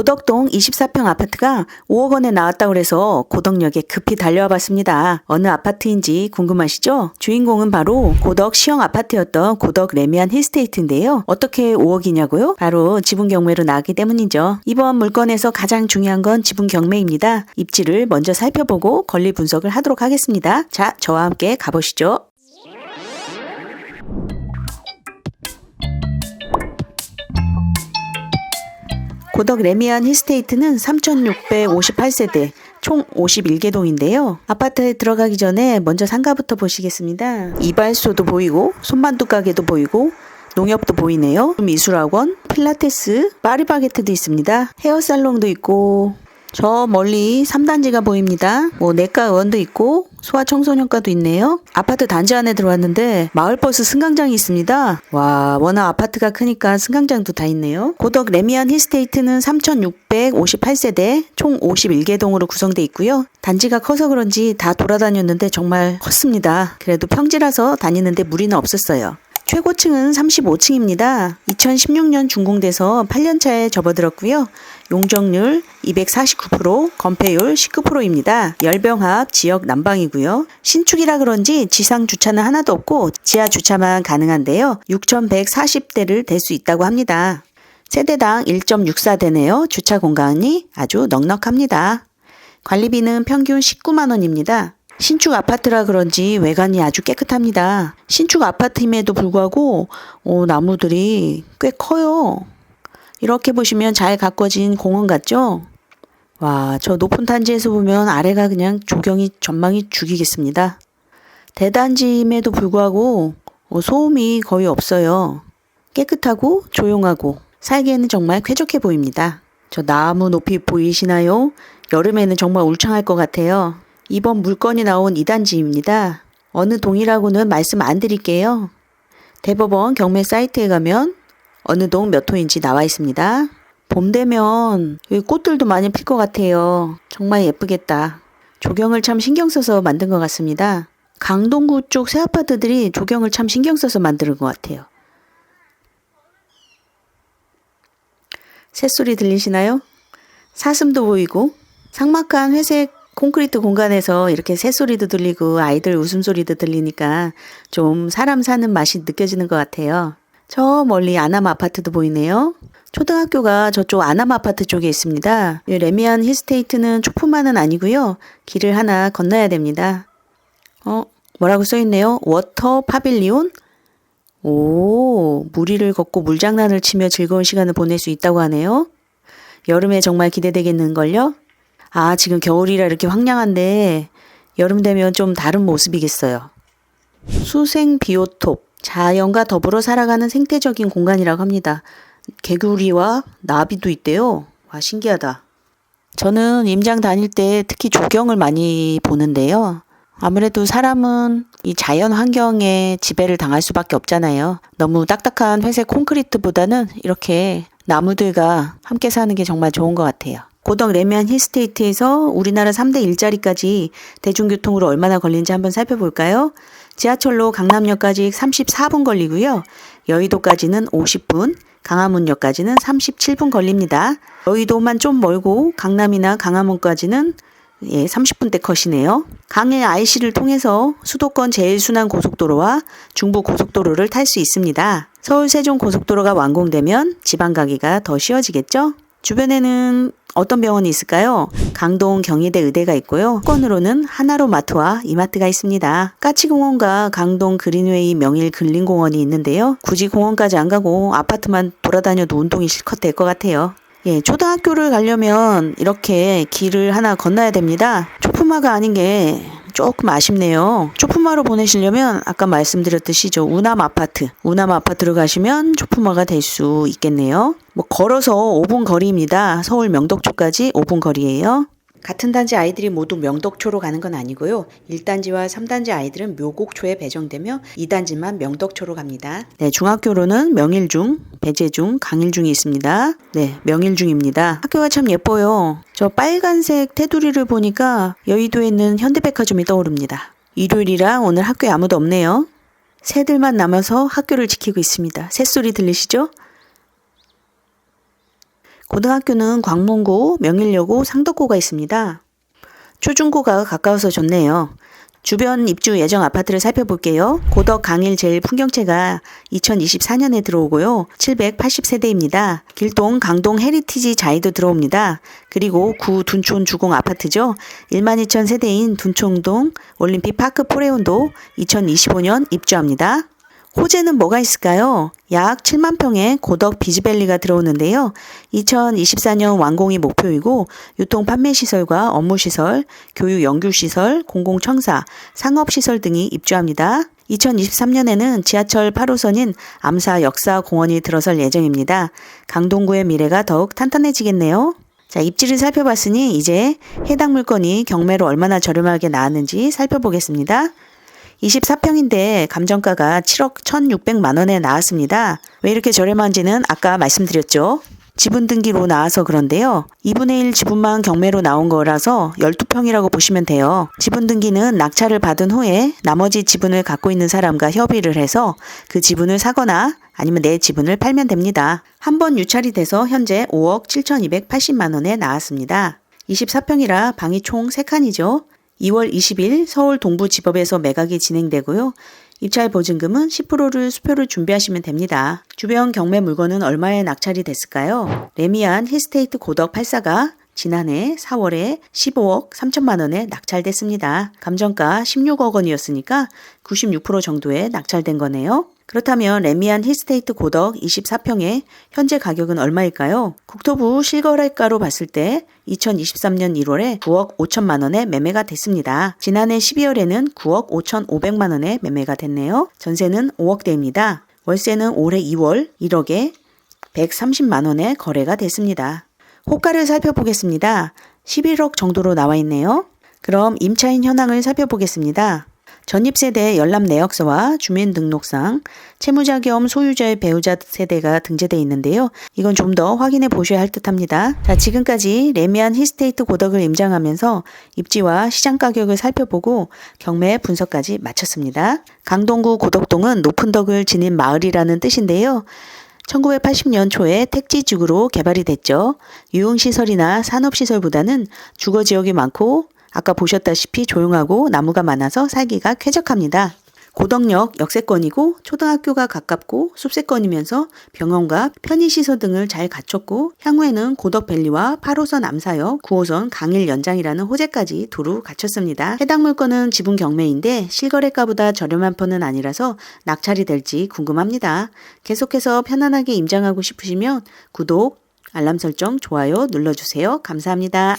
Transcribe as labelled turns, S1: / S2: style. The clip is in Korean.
S1: 고덕동 24평 아파트가 5억 원에 나왔다고 그래서 고덕역에 급히 달려와 봤습니다. 어느 아파트인지 궁금하시죠? 주인공은 바로 고덕 시형 아파트였던 고덕 레미안 힐스테이트인데요. 어떻게 5억이냐고요? 바로 지분 경매로 나왔기 때문이죠. 이번 물건에서 가장 중요한 건 지분 경매입니다. 입지를 먼저 살펴보고 권리 분석을 하도록 하겠습니다. 자, 저와 함께 가보시죠. 고덕 레미안 힐스테이트는 3,658세대, 총 51개 동인데요. 아파트에 들어가기 전에 먼저 상가부터 보시겠습니다. 이발소도 보이고, 손만두 가게도 보이고, 농협도 보이네요. 미술학원, 필라테스, 파리바게트도 있습니다. 헤어살롱도 있고, 저 멀리 3단지가 보입니다. 뭐 내과 의원도 있고 소아청소년과도 있네요. 아파트 단지 안에 들어왔는데 마을버스 승강장이 있습니다. 와 워낙 아파트가 크니까 승강장도 다 있네요. 고덕 레미안 힐스테이트는 3,658세대 총 51개 동으로 구성돼 있고요. 단지가 커서 그런지 다 돌아다녔는데 정말 컸습니다. 그래도 평지라서 다니는데 무리는 없었어요. 최고층은 35층입니다. 2016년 준공돼서 8년차에 접어들었고요. 용적률 249%, 건폐율 19%입니다. 열병합 지역 난방이고요. 신축이라 그런지 지상 주차는 하나도 없고 지하 주차만 가능한데요. 6,140대를 댈 수 있다고 합니다. 세대당 1.64대네요. 주차 공간이 아주 넉넉합니다. 관리비는 평균 19만 원입니다. 신축 아파트라 그런지 외관이 아주 깨끗합니다. 신축 아파트임에도 불구하고 어, 나무들이 꽤 커요. 이렇게 보시면 잘 가꿔진 공원 같죠? 와, 저 높은 단지에서 보면 아래가 그냥 조경이 전망이 죽이겠습니다. 대단지임에도 불구하고 어, 소음이 거의 없어요. 깨끗하고 조용하고 살기에는 정말 쾌적해 보입니다. 저 나무 높이 보이시나요? 여름에는 정말 울창할 것 같아요. 이번 물건이 나온 2단지입니다. 어느 동이라고는 말씀 안 드릴게요. 대법원 경매 사이트에 가면 어느 동 몇 호인지 나와 있습니다. 봄 되면 여기 꽃들도 많이 필 것 같아요. 정말 예쁘겠다. 조경을 참 신경 써서 만든 것 같습니다. 강동구 쪽 새 아파트들이 조경을 참 신경 써서 만드는 것 같아요. 새소리 들리시나요? 사슴도 보이고 삭막한 회색 콘크리트 공간에서 이렇게 새소리도 들리고 아이들 웃음소리도 들리니까 좀 사람 사는 맛이 느껴지는 것 같아요. 저 멀리 아남 아파트도 보이네요. 초등학교가 저쪽 아남 아파트 쪽에 있습니다. 이 레미안 힐스테이트는 초품만은 아니고요. 길을 하나 건너야 됩니다. 어, 뭐라고 써있네요. 워터 파빌리온? 오, 무리를 걷고 물장난을 치며 즐거운 시간을 보낼 수 있다고 하네요. 여름에 정말 기대되겠는걸요? 아, 지금 겨울이라 이렇게 황량한데 여름 되면 좀 다른 모습이겠어요. 수생 비오톱, 자연과 더불어 살아가는 생태적인 공간이라고 합니다. 개구리와 나비도 있대요. 와, 신기하다. 저는 임장 다닐 때 특히 조경을 많이 보는데요. 아무래도 사람은 이 자연 환경에 지배를 당할 수밖에 없잖아요. 너무 딱딱한 회색 콘크리트보다는 이렇게 나무들과 함께 사는 게 정말 좋은 것 같아요. 고덕 레미안 힐스테이트에서 우리나라 3대 일자리까지 대중교통으로 얼마나 걸리는지 한번 살펴볼까요? 지하철로 강남역까지 34분 걸리고요. 여의도까지는 50분, 강화문역까지는 37분 걸립니다. 여의도만 좀 멀고 강남이나 강화문까지는 예, 30분대 컷이네요. 강해 IC를 통해서 수도권 제일순환 고속도로와 중부 고속도로를 탈 수 있습니다. 서울 세종 고속도로가 완공되면 지방 가기가 더 쉬워지겠죠? 주변에는 어떤 병원이 있을까요? 강동 경희대 의대가 있고요. 수건으로는 하나로 마트와 이마트가 있습니다. 까치공원과 강동 그린웨이 명일 근린공원이 있는데요. 굳이 공원까지 안 가고 아파트만 돌아다녀도 운동이 실컷 될 것 같아요. 예, 초등학교를 가려면 이렇게 길을 하나 건너야 됩니다. 초품화가 아닌 게 조금 아쉽네요. 초품화로 보내시려면 아까 말씀드렸듯이 저 우남 아파트, 우남 아파트로 가시면 초품화가 될 수 있겠네요. 뭐 걸어서 5분 거리입니다. 서울 명덕초까지 5분 거리예요. 같은 단지 아이들이 모두 명덕초로 가는 건 아니고요. 1단지와 3단지 아이들은 묘곡초에 배정되며 2단지만 명덕초로 갑니다. 네, 중학교로는 명일중, 배재중, 강일중이 있습니다. 네, 명일중입니다. 학교가 참 예뻐요. 저 빨간색 테두리를 보니까 여의도에 있는 현대백화점이 떠오릅니다. 일요일이라 오늘 학교에 아무도 없네요. 새들만 남아서 학교를 지키고 있습니다. 새소리 들리시죠? 고등학교는 광문고, 명일여고, 상덕고가 있습니다. 초중고가 가까워서 좋네요. 주변 입주 예정 아파트를 살펴볼게요. 고덕 강일 제일 풍경채가 2024년에 들어오고요. 780세대입니다. 길동 강동 헤리티지 자이도 들어옵니다. 그리고 구 둔촌 주공 아파트죠. 1만 2천 세대인 둔촌동 올림픽 파크 포레온도 2025년 입주합니다. 호재는 뭐가 있을까요? 약 7만 평의 고덕 비즈밸리가 들어오는데요. 2024년 완공이 목표이고 유통 판매 시설과 업무 시설, 교육 연구 시설, 공공청사, 상업 시설 등이 입주합니다. 2023년에는 지하철 8호선인 암사 역사 공원이 들어설 예정입니다. 강동구의 미래가 더욱 탄탄해지겠네요. 자, 입지를 살펴봤으니 이제 해당 물건이 경매로 얼마나 저렴하게 나왔는지 살펴보겠습니다. 24평인데 감정가가 7억 1,600만 원에 나왔습니다. 왜 이렇게 저렴한지는 아까 말씀드렸죠. 지분 등기로 나와서 그런데요. 2분의 1 지분만 경매로 나온 거라서 12평이라고 보시면 돼요. 지분 등기는 낙찰을 받은 후에 나머지 지분을 갖고 있는 사람과 협의를 해서 그 지분을 사거나 아니면 내 지분을 팔면 됩니다. 한 번 유찰이 돼서 현재 5억 7,280만 원에 나왔습니다. 24평이라 방이 총 3칸이죠. 2월 20일 서울 동부지법에서 매각이 진행되고요. 입찰 보증금은 10%를 수표를 준비하시면 됩니다. 주변 경매 물건은 얼마에 낙찰이 됐을까요? 레미안 힐스테이트 고덕 84가 지난해 4월에 15억 3천만 원에 낙찰됐습니다. 감정가 16억 원이었으니까 96% 정도에 낙찰된 거네요. 그렇다면 레미안 힐스테이트 고덕 24평의 현재 가격은 얼마일까요? 국토부 실거래가로 봤을 때 2023년 1월에 9억 5천만 원에 매매가 됐습니다. 지난해 12월에는 9억 5천 5백만 원에 매매가 됐네요. 전세는 5억대입니다. 월세는 올해 2월 1억에 130만 원에 거래가 됐습니다. 호가를 살펴보겠습니다. 11억 정도로 나와 있네요. 그럼 임차인 현황을 살펴보겠습니다. 전입세대 열람 내역서와 주민등록상, 채무자 겸 소유자의 배우자 세대가 등재되어 있는데요. 이건 좀 더 확인해 보셔야 할 듯 합니다. 자, 지금까지 레미안 히스테이트 고덕을 임장하면서 입지와 시장 가격을 살펴보고 경매 분석까지 마쳤습니다. 강동구 고덕동은 높은 덕을 지닌 마을이라는 뜻인데요. 1980년 초에 택지지구로 개발이 됐죠. 유흥시설이나 산업시설보다는 주거지역이 많고 아까 보셨다시피 조용하고 나무가 많아서 살기가 쾌적합니다. 고덕역 역세권이고 초등학교가 가깝고 숲세권이면서 병원과 편의시설 등을 잘 갖췄고 향후에는 고덕밸리와 8호선 암사역, 9호선 강일 연장이라는 호재까지 두루 갖췄습니다. 해당 물건은 지분 경매인데 실거래가보다 저렴한 편은 아니라서 낙찰이 될지 궁금합니다. 계속해서 편안하게 임장하고 싶으시면 구독, 알람 설정, 좋아요 눌러주세요. 감사합니다.